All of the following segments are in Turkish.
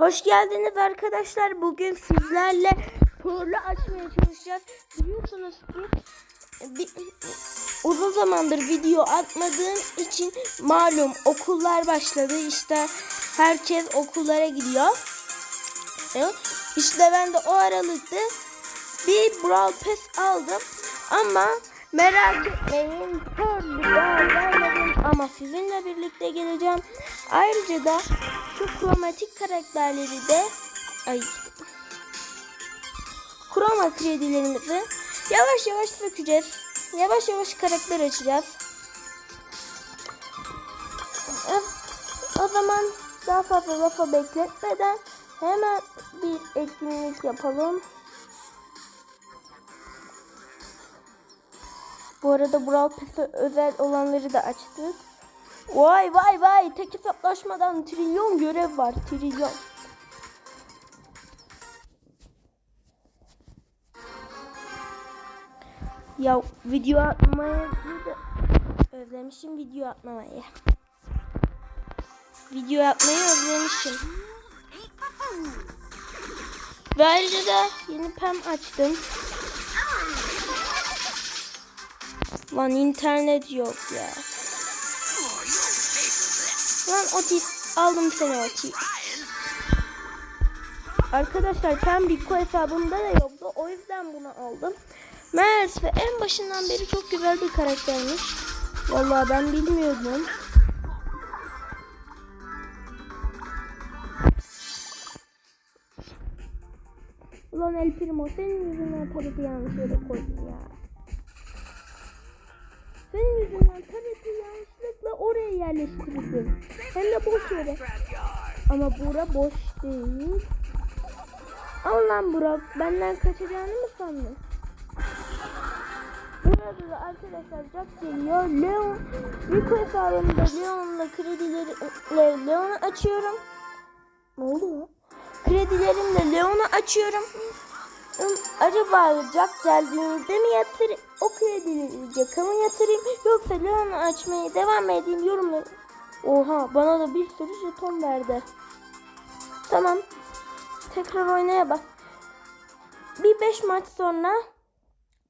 Hoş geldiniz arkadaşlar. Bugün sizlerle porlu açmaya çalışacağız. Biliyorsunuz ki bir, uzun zamandır video atmadığım için malum okullar başladı. İşte herkes okullara gidiyor. Evet. İşte ben de o aralıkta bir Brawl Pass aldım. Ama merak etmeyin. Porlu ama sizinle birlikte geleceğim. Ayrıca da şu kromatik karakterleri de ay kroma kredilerimizi yavaş yavaş sökeceğiz. Yavaş yavaş karakter açacağız. O zaman daha fazla lafa bekletmeden hemen bir etkinlik yapalım. Bu arada Brawl Pass'e özel olanları da açtık. Vay vay vay tek hesaplaşmadan trilyon görev var trilyon. Ya video atmayı da özlemişim video atmamayı. Video yapmayı özlemişim. Ve ayrıca da yeni pem açtım. Lan internet yok ya. Lan Otis aldım seni Otis. Arkadaşlar ben Biko hesabımda da yoktu. O yüzden bunu aldım. Meğerse en başından beri çok güzel bir karaktermiş. Vallahi ben bilmiyordum. Ulan El Primo senin yüzünden tarafı yanlış yere koydum ya. Senin yüzünden tarafı yanlışlıkla oraya yerleştirdim. Hem de boş yere. Ama bura boş değil. Al lan Burak benden kaçacağını mı sandın? Burada da arkadaşlar Jack geliyor. Leon, Rico hesabımda Leon'la kredileri Leon'u açıyorum. Ne oldu? Kredilerimle Leon'u açıyorum. Hmm, Acaba Jack geldiğinde mi yatırayım? O kredileri Jack'a mı yatırayım? Yoksa Leon'u açmaya devam edeyim yorumları. Oha bana da bir sürü jeton verdi. Tamam. Tekrar oynaya bak. Bir 5 maç sonra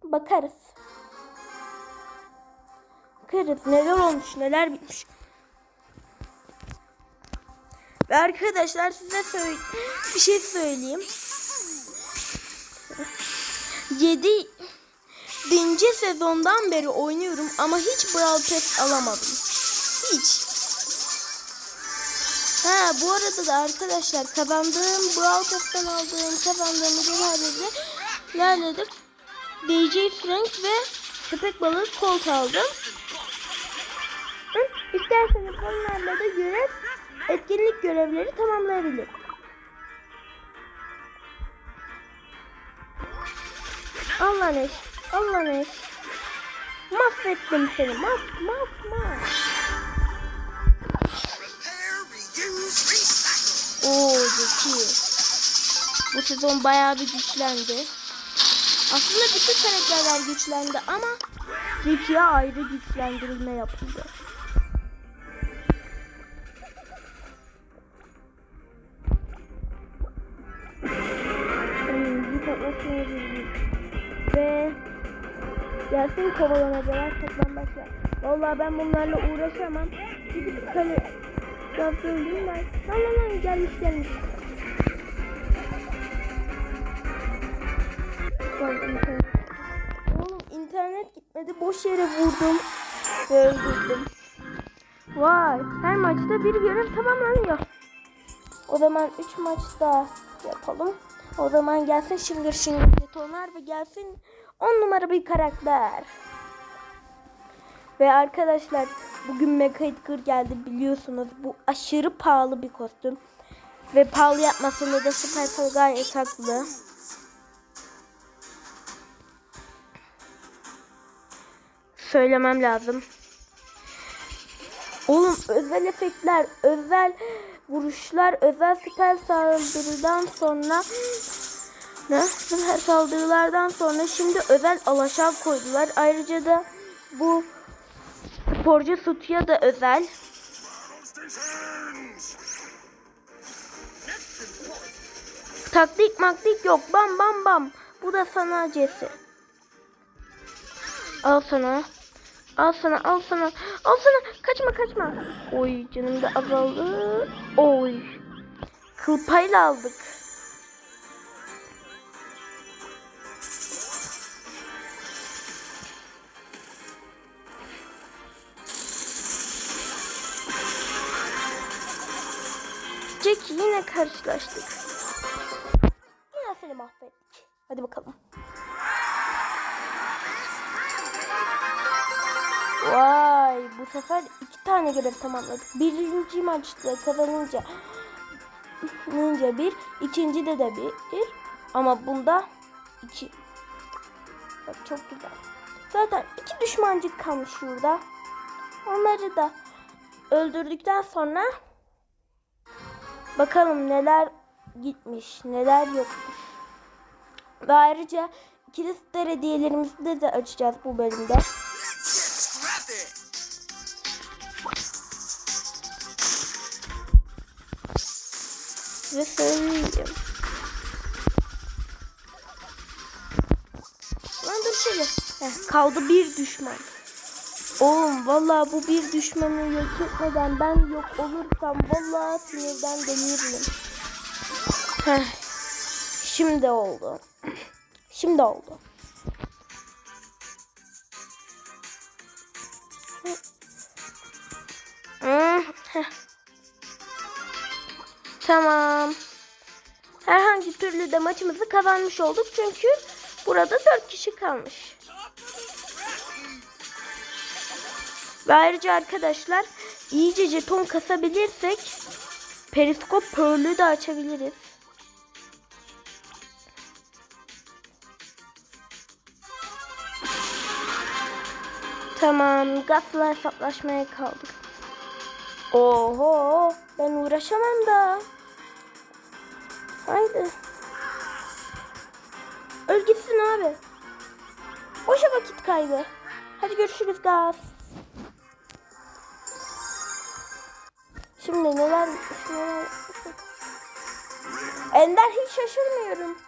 bakarız. Bakarız neler olmuş neler bitmiş. Ve arkadaşlar size söyle bir şey söyleyeyim. 7 Dinci sezondan beri oynuyorum ama hiç Brawl Pass alamadım. Hiç. Ha bu arada da arkadaşlar kazandığım Brawl Pass'tan aldığım kazandığım ödüllerle de DJ Frank ve köpek balığı Colt aldım. İsterseniz onlarla da görev etkinlik görevleri tamamlayabilirim. Allah ne? Allah ne? Mahvettim seni. Maf, maf, maf. Oo zeki. Bu sezon bayağı bir güçlendi. Aslında bütün karakterler güçlendi ama Zeki'ye ayrı güçlendirilme yapıldı. Kovalamacalar saklambaçlar. Vallahi ben bunlarla uğraşamam. Gidip kale yaptırdım ben. Lan lan lan gelmiş gelmiş. Oğlum internet gitmedi. Boş yere vurdum. Ve öldürdüm. Vay. Her maçta bir görev tamamlanıyor. O zaman 3 maç daha yapalım. O zaman gelsin şıngır şıngır jetonlar ve gelsin 10 numara bir karakter. Ve arkadaşlar bugün Mecha Edgar geldi biliyorsunuz. Bu aşırı pahalı bir kostüm. Ve pahalı yapmasında da Supercell gayet haklı. Söylemem lazım. Oğlum özel efektler, özel vuruşlar, özel süper saldırıdan sonra ne? Süper saldırılardan sonra şimdi özel alaşağı koydular. Ayrıca da bu sporcu Sutu'ya da özel. Taktik maktik yok. Bam bam bam. Bu da sana Cesi. Al sana. Al sana al sana. Al sana. Kaçma kaçma. Oy canım da azaldı. Oy. Kıl payla aldık. Jack yine karşılaştık. Yine seni mahvettik. Hadi bakalım. Vay bu sefer iki tane görev tamamladık. Birinci maçta kazanınca ninja bir, ikinci de de bir. Ama bunda iki. Bak çok güzel. Zaten iki düşmancık kalmış şurada. Onları da öldürdükten sonra bakalım neler gitmiş, neler yokmuş. Ve ayrıca ikili star hediyelerimizi de, de açacağız bu bölümde. Size söyleyeyim. Lan dur şöyle. Heh, kaldı bir düşman. Oğlum vallahi bu bir düşmanı yok etmeden ben yok olursam vallahi sinirden deliririm. Heh. Şimdi oldu. Şimdi oldu. Tamam. Herhangi türlü de maçımızı kazanmış olduk çünkü burada dört kişi kalmış. Ve ayrıca arkadaşlar iyice jeton kasabilirsek periskop pearl'ü de açabiliriz. Tamam, gazla hesaplaşmaya kaldık. Oho, ben uğraşamam da. Haydi. Öl gitsin abi. Boşa vakit kaybı. Hadi görüşürüz gaz. Şimdi neler... neler- Ender hiç şaşırmıyorum.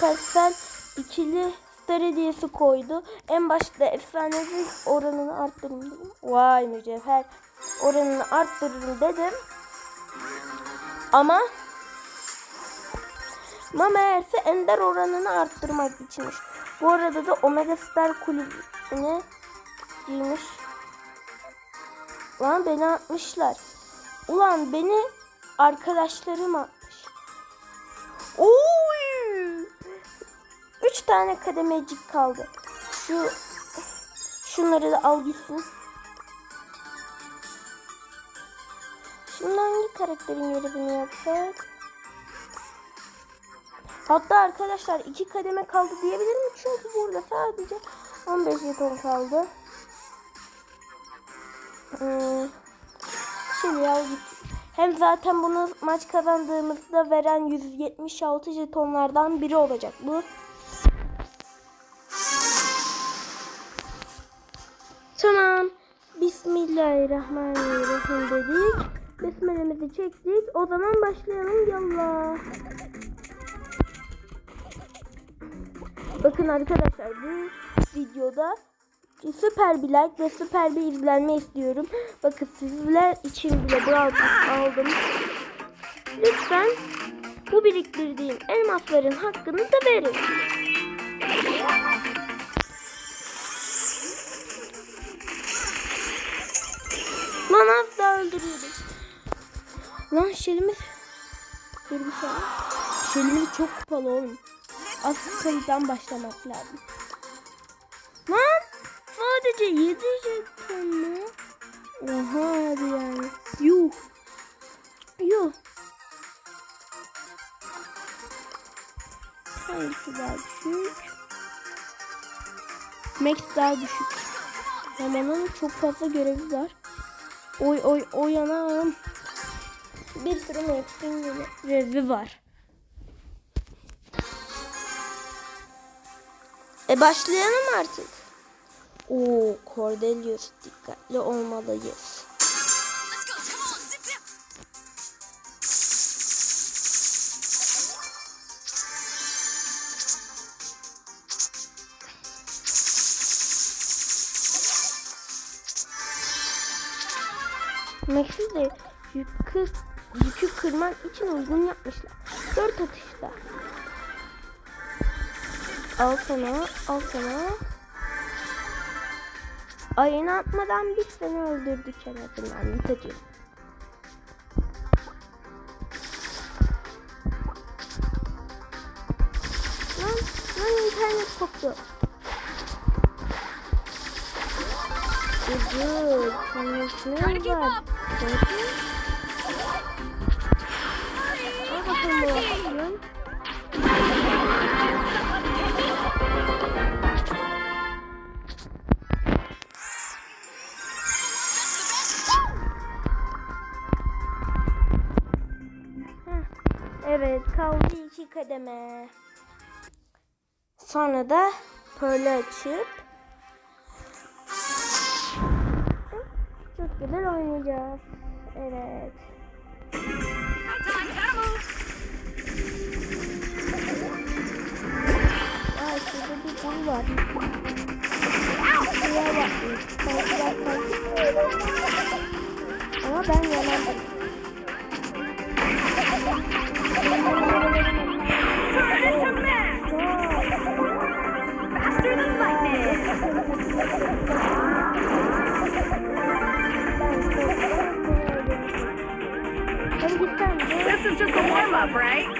Persel ikili star hediyesi koydu. En başta efsanevi oranını arttırın dedim. Vay mücevher oranını arttırırım dedim. Ama ama meğerse ender oranını arttırmak içinmiş. Bu arada da Omega Star kulübüne girmiş. Lan beni atmışlar. Ulan beni arkadaşlarım atmış. Oy! Üç tane kademecik kaldı. Şu şunları da al gitsin. Şimdi hangi karakterin görevini yapsak? Hatta arkadaşlar iki kademe kaldı diyebilir mi? Çünkü burada sadece 15 jeton kaldı. Hmm. Al git. Hem zaten bunu maç kazandığımızda veren 176 jetonlardan biri olacak bu. Tamam. Bismillahirrahmanirrahim dedik. Besmelemizi çektik. O zaman başlayalım yallah. Bakın arkadaşlar bu videoda süper bir like ve süper bir izlenme istiyorum. Bakın sizler için bile Brawl aldım. Lütfen bu biriktirdiğim elmasların hakkını da verin. Lan az daha öldürüyordum. Lan şelimiz... Dur bir saniye. Şelimiz çok kupalı oğlum. Az kayıttan başlamak lazım. Lan sadece 7 jeton mu? Oha abi yani. Yuh. Yuh. Hangisi daha düşük? Max daha düşük. Zamanın çok fazla görevi var. Oy oy oy anam. Bir sürü Max'in görevi var. E başlayalım artık. Oo Cordelius dikkatli olmalıyız. Max'i de yükü, yükü kırmak için uygun yapmışlar. Dört atışta. Al sana, al sana. Ayını atmadan bir seni öldürdük azından. Yıkıcı. Lan, lan internet koptu. Senin içine var. Bakın. Bu Evet kaldı iki kademe. Sonra da pearl'ü açıp çok güzel oynayacağız. Evet. Aa şurada bir bul var. Şuraya. Ama ben yanardım. This is just a warm up, right?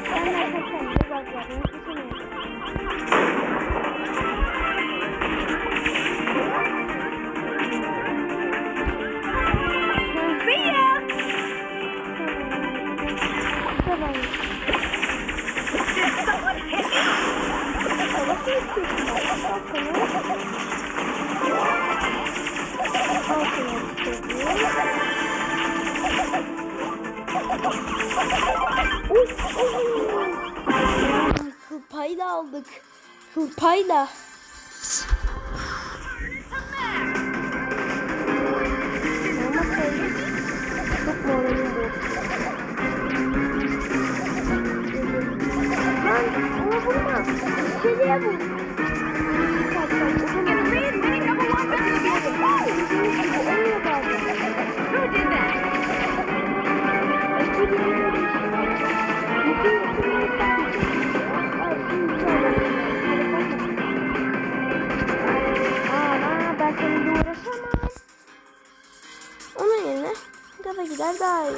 Gider daha iyi.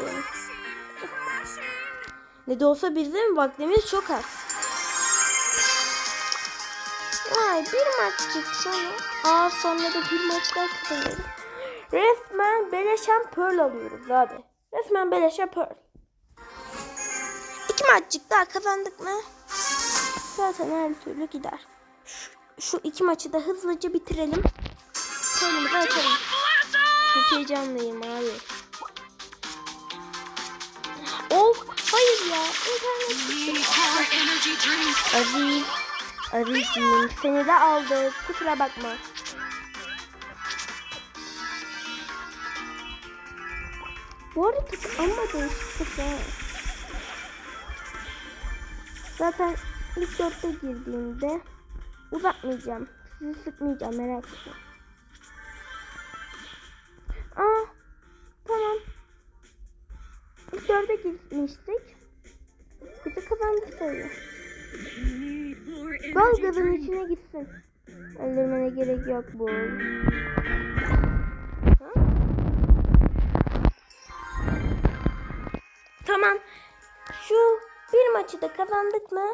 Ne de olsa bizim vaktimiz çok az. Ay bir maç çıksa mı? Aa sonra da bir maç daha kazanırız. Resmen beleşen pearl alıyoruz abi. Resmen beleşen pearl. İki maç daha kazandık mı? Zaten her türlü gider. Şu, şu iki maçı da hızlıca bitirelim. Sonumuzu açalım. Çok heyecanlıyım abi. Oh hayır ya. İnternet. Aziz. Aziz'im seni de aldık. Kusura bakma. Bu arada değişiklik ha. Zaten ilk dörtte girdiğimde uzatmayacağım. Sizi sıkmayacağım merak etmeyin. Aa tamam. İlk dörde girmiştik. Bizi kazandı sayıyor. Gol gazın içine gitsin. Öldürmene gerek yok bu. Ha? Tamam. Şu bir maçı da kazandık mı?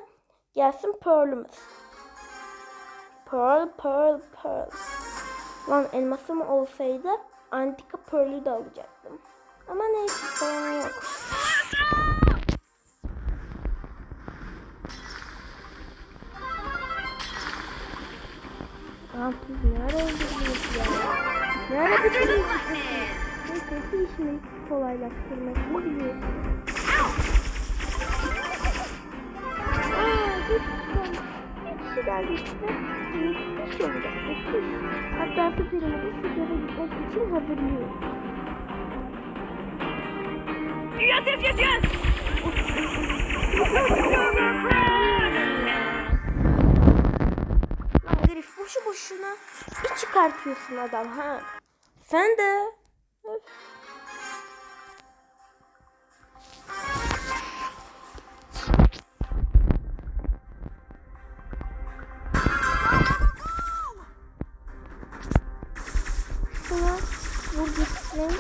Gelsin Pearl'ümüz. Pearl, Pearl, Pearl. Lan elmasım olsaydı antika Pearl'ü de alacaktım. Ama neyse sorun yok. Aa siz ne ara öldürdünüz ya? Ne ara bitirdiniz? Neyse işimi kişi Bir kişi geldi işte. Bir kişi olacak. Hatta süperimi de sigara gitmek için hazırlıyor. Yes, yes, yes, yes. boşuna iç çıkartıyorsun adam ha. Sen de. Bu gitsin.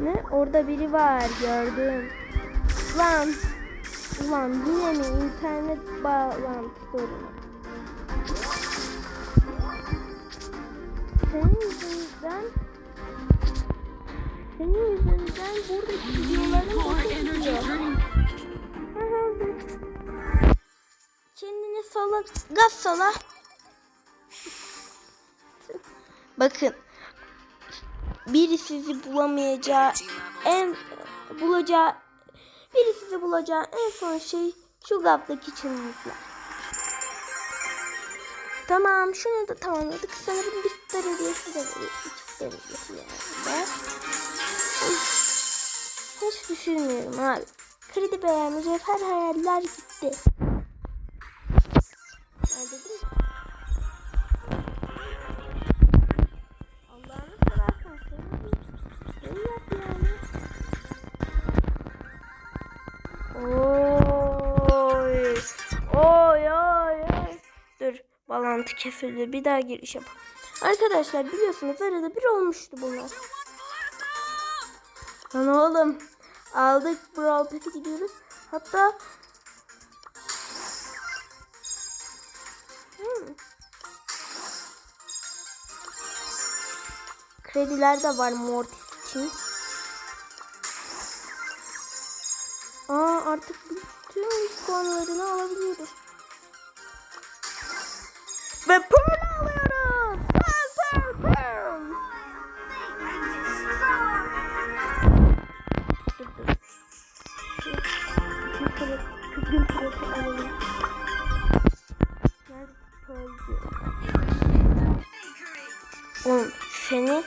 Ne? Orada biri var gördüm. Lan. Ulan yine mi internet bağlantı sorunu? Senin yüzünden senin yüzünden buradaki hı, dur. Kendini sola, gaz sola. Bakın. Biri sizi bulamayacağı en bulacağı biri sizi bulacağı en son şey şu gazdaki çınlıklar. Tamam şunu da tamamladık. Sanırım bir star hediyesi de veriyor. Hiç düşünmüyorum abi. Kredi beğen mücevher hayaller gitti. Bağlantı kesildi. Bir daha giriş yapalım. Arkadaşlar biliyorsunuz arada bir olmuştu bunlar. Lan oğlum aldık Brawl Pass'e gidiyoruz. Hatta Hmm. Krediler de var Mortis için. Aa artık bütün puanlarını alabiliyoruz. Ve puan alıyoruz. Pearl, pearl, pearl. Şu- şu pearl. Oğlum seni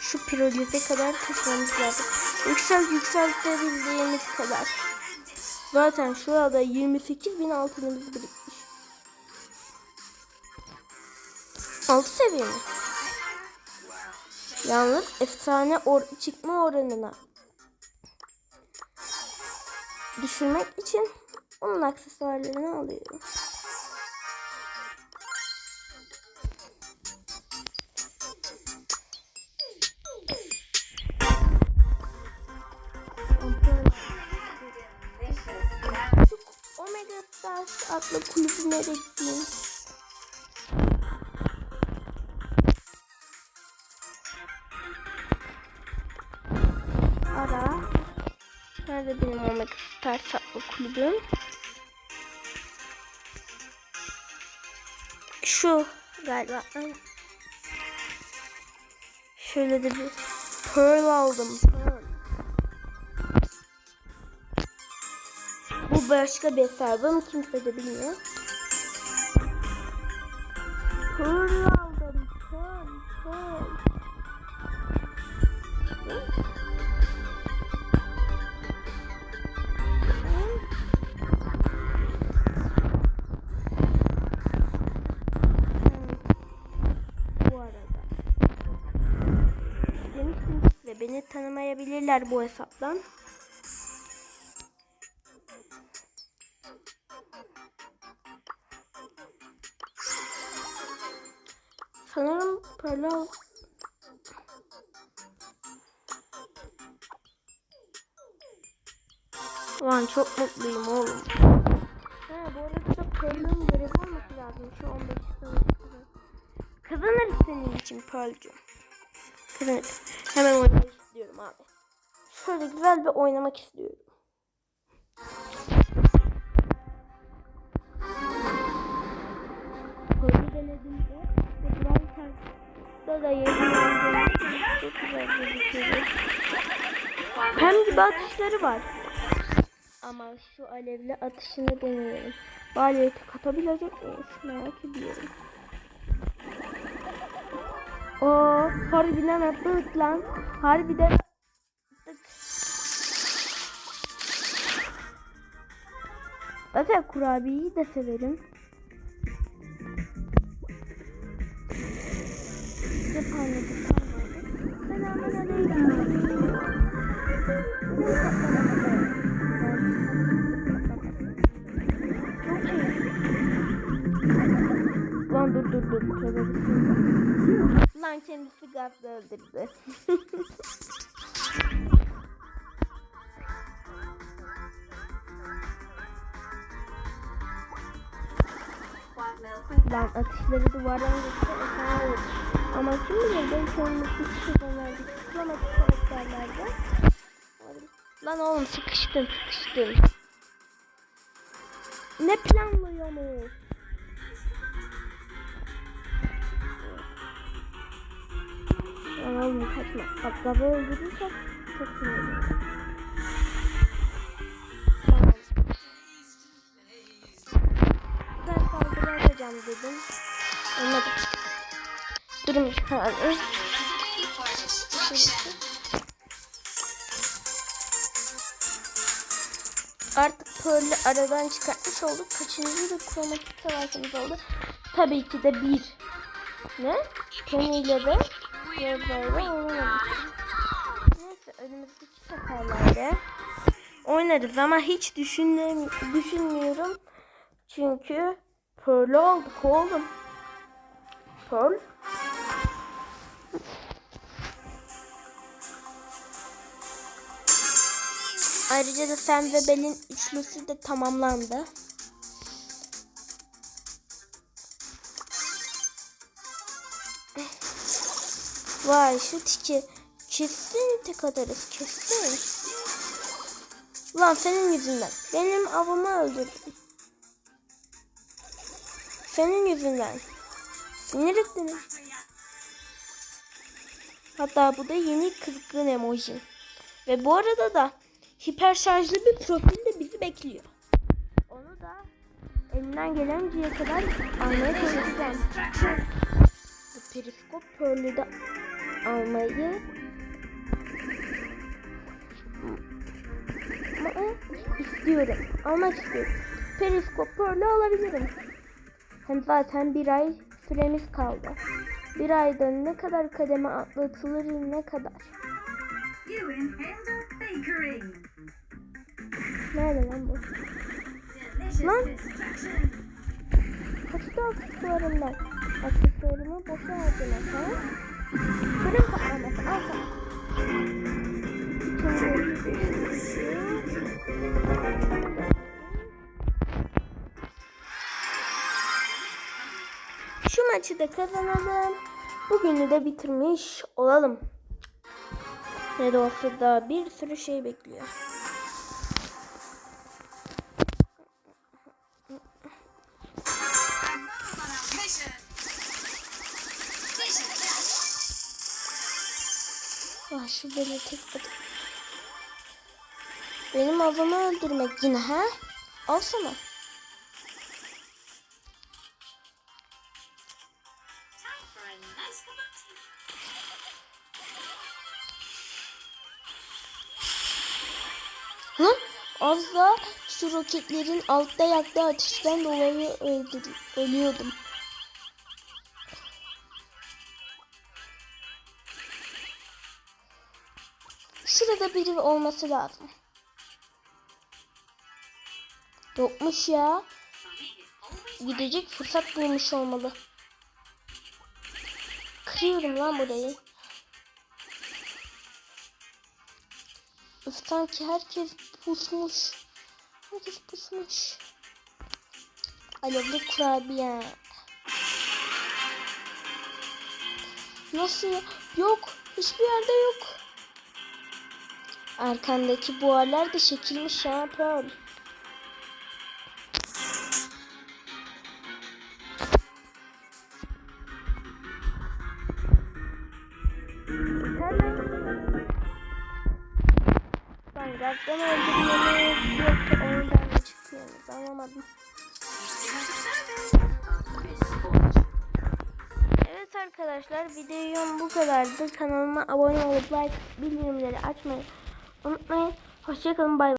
şu pirolize kadar taşımamız lazım. Yüksel yükseltebildiğimiz kadar. Zaten şurada 28 bin altınımız birikmiş. 6 seviye? Yalnız efsane or çıkma oranına düşürmek için onun aksesuarlarını alıyorum. Omega Stars adlı kulübüne de gideyim. Nerede benim Omega Stars adlı kulübüm? Şu galiba. Şöyle de bir pearl aldım. Pearl. Bu başka bir hesabım. Kimse de bilmiyor. Pearl. Beni tanımayabilirler bu hesaptan. Sanırım Pearl Lan çok mutluyum oğlum. Ha bu arada da Pearl'ın görevi olması lazım şu 15 saniye kadar. Kazanırız senin için Pearl'cüm. Kazanırız. Hemen oynamak abi. Şöyle güzel bir oynamak istiyorum. Pearl'ü denediğimde Brawl Stars'ta da yayınlandığında çok güzel gözüküyor. Pem gibi atışları var. Ama şu alevli atışını deneyelim. Baliyeti katabilecek miyiz? Merak ediyorum. Oo, harbiden attık lan. Harbiden Zaten kurabiyeyi de severim. Ne parladı parladı. Selamünaleyküm. Çok iyi. Lan dur dur dur. Tövbe. Lan kendisi gazla öldürdü. Lan atışları duvardan efsane olur. Ama kim bilir belki onun sıkışır onlarda. Sıkılamadık karakterlerde. Lan oğlum sıkıştım sıkıştım. Ne planlıyorsunuz? Lan oğlum kaçma. Bak gazı öldürürsek çok sinirliyim. Atacağım dedim. Olmadı. Durum çıkardı. Artık Pearl'ü aradan çıkartmış olduk. Kaçıncı da kromatik savaşımız oldu? Tabii ki de bir. Ne? Penny ile de oynamadık. Neyse önümüzdeki seferlerde oynarız ama hiç düşünmüyorum. Çünkü Pearl olduk oğlum. Pearl. Ayrıca da Sam ve Bell'in üçlüsü de tamamlandı. Vay şu tiki. Kesin tek atarız kesin. Lan senin yüzünden. Benim avımı öldürdün. Senin yüzünden. Sinir ettin. Hatta bu da yeni kızgın emoji. Ve bu arada da hiper şarjlı bir profil de bizi bekliyor. Onu da elimden gelenceye kadar almaya çalışacağım. Bu periskop pearl'ü de almayı istiyorum. Almak istiyorum. Periskop pearl'ü alabilirim. Hem zaten bir ay süremiz kaldı. Bir ayda ne kadar kademe atlatılır ne kadar. Nerede lan bu? Lan. Kaçtı aksesuarımdan. Aksesuarımı boşa harcamak ha? Fırın patlaması al sana. Şu maçı da kazanalım. Bugünü de bitirmiş olalım. Ne de olsa daha bir sürü şey bekliyor. Ah şu beni tek atıp. Benim avımı öldürmek yine ha? Alsana. Da şu roketlerin altta yaktığı ateşten dolayı öldür ölüyordum. Şurada biri olması lazım. Yokmuş ya. Gidecek fırsat bulmuş olmalı. Kırıyorum lan burayı. Sanki herkes pusmuş. Herkes pusmuş. Alevli kurabiye. Nasıl? Yok. Hiçbir yerde yok. Arkandaki buharlar da çekilmiş ya. Kanalıma abone olup like bildirimleri açmayı unutmayın. Hoşçakalın bay bay.